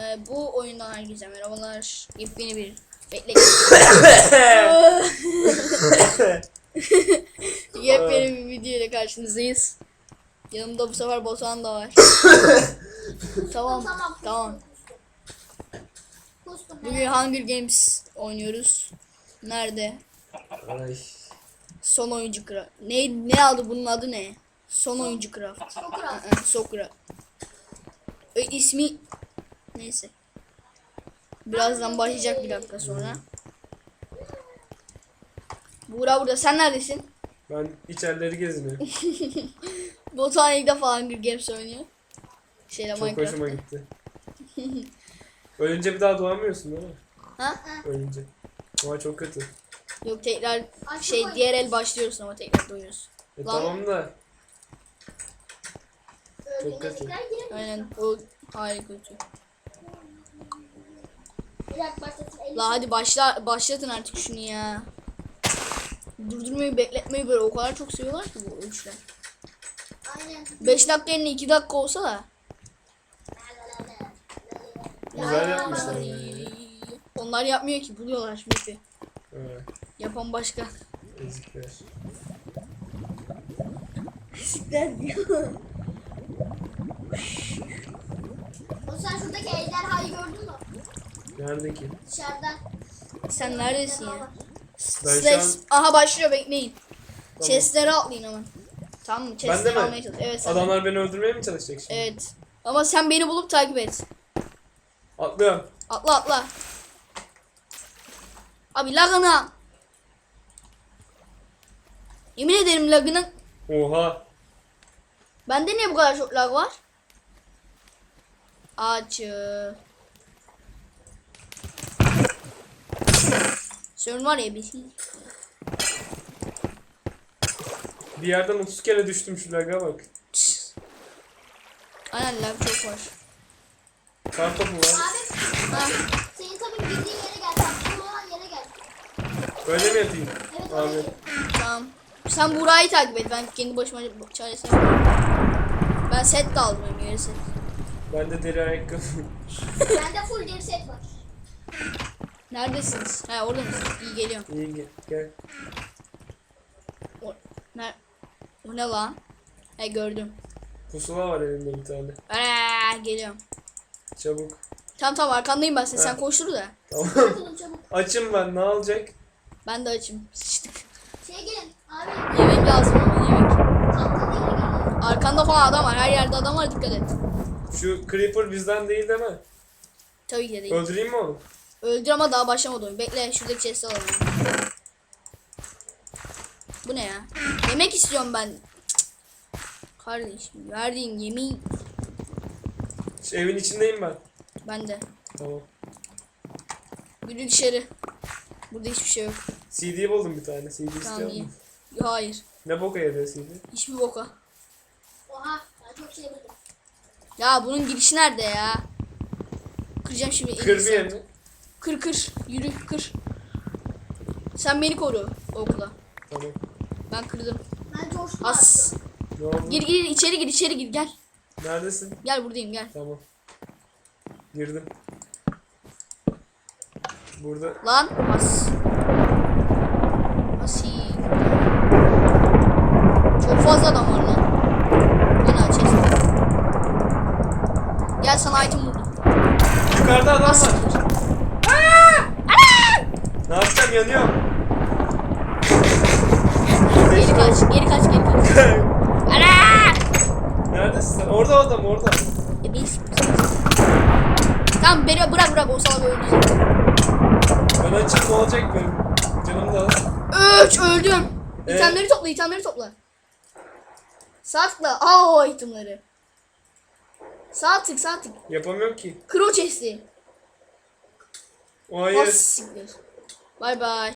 Ee, bu oyundan herkese merhabalar. Yepyeni bir bekle. Yepyeni bir video ile karşınızdayız. Yanımda bu sefer Batuhan da var. tamam, Tamam. Bugün Hunger Games oynuyoruz. Nerede? Ay. Son oyuncu craft. Ne ne aldı bunun adı ne? Son oyuncu craft. Sokra. Sokra. E, ismi neyse. Birazdan başlayacak bir dakika sonra. Buğra burada. Sen neredesin? Ben içerileri gezmiyorum. İlk defa Hunger Games oynuyor. Şeyle Çok hoşuma gitti. Ölünce bir daha doğamıyorsun değil mi? Ha? Ölünce. Ama çok kötü. Yok tekrar şey çok diğer el başlıyorsun ama tekrar doyuyorsun. E Lan. tamam da. Öldüğünde kötü. Aynen o hayır kötü. Başlasın. La hadi başla başlatın artık şunu ya. Durdurmayı bekletmeyi böyle o kadar çok seviyorlar ki bu üçler. Aynen. 5 dakika yerine 2 dakika olsa da. Güzel yapmışlar yani. Onlar yapmıyor ki buluyorlar şimdi. Evet. Yapan başka. Ezikler. Sikler diyor. O sen şuradaki ejderhayı gördün mü? Nerede ki? Dışarıda. Sen neredesin ya? Ben şu Ses. Aha başlıyor bekleyin. Tamam. Chest'lere atlayın ama. Tamam mı? Ben de Chest'leri mi? almaya çalış. Evet sen de. Adamlar beni öldürmeye mi çalışacak şimdi? Evet. Ama sen beni bulup takip et. Atlıyorum. Atla atla. Abi lagına. Yemin ederim lagına. Oha. Bende niye bu kadar çok lag var? Açı. Sorun var ya bir şey. Bir yerden 30 kere düştüm şu laga bak. Aynen lag çok var. Kar topu var. Abi Ha, senin tabii bildiğin yere gel. Tatlı olan yere gel. Öyle mi yapayım? Evet Abi. tamam. Sen Buray'ı takip et. Ben kendi başıma çaresine bakıyorum. Ben set de aldım yeri set. Bende deri ayakkabı. Bende full deri set var. Neredesiniz? He orada mısınız? İyi geliyorum. İyi gel. gel. O, ne, o ne lan? He gördüm. Pusula var elimde bir tane. Eee, geliyorum. Çabuk. Tamam tamam arkandayım ben senin. Sen Ha. koştur da. Tamam. Açım ben ne olacak? Ben de açım. Sıçtık. Şeye gelin. Abi Yemek lazım ama yemek. Arkanda falan adam var. Her yerde adam var. Dikkat et. Şu creeper bizden değil mi? Tabii ki de değil. Öldüreyim mi onu? Öldür ama daha başlamadı oyun. Bekle şuradaki chest'i alalım. Bu ne ya? Yemek istiyorum ben. Kardeşim verdiğin yemeği Şu evin içindeyim ben. ben de. Tamam. Yürü dışarı. Burada hiçbir şey yok. CD buldum bir tane. CD Tamam istiyor iyi. musun? Hayır. Ne boka yarıyor CD? Hiçbir boka. Oha. Ben çok şey buldum. Ya bunun girişi nerede ya? Kıracağım şimdi. Kır bir elbise. yerini. Kır kır. Yürü kır. Sen beni koru okula. Tamam. Ben kırdım. Ben coştum As. oldu? Gir gir içeri gir içeri gir gel. Neredesin? Gel buradayım gel. Tamam. Girdim. Burada Lan as. Asi. Çok fazla adam var lan. Ana chest. Gel sana item buldum. yukarıda adam As. var. Yanıyorum. Geri kaç, geri kaç, geri kaç. Ana! Neredesin sen? Orada adam orada. E, bir- Tamam beni bırak bırak o salak öldürecek. Ben ne olacak benim? Canım da az. Üç öldüm. Ee? İtemleri topla, itemleri topla. Sağ tıkla. Al o itemleri. Sağ tık, sağ tık. Yapamıyorum ki. Kır o chest'i. Hayır. Bas siktir. Bye bye.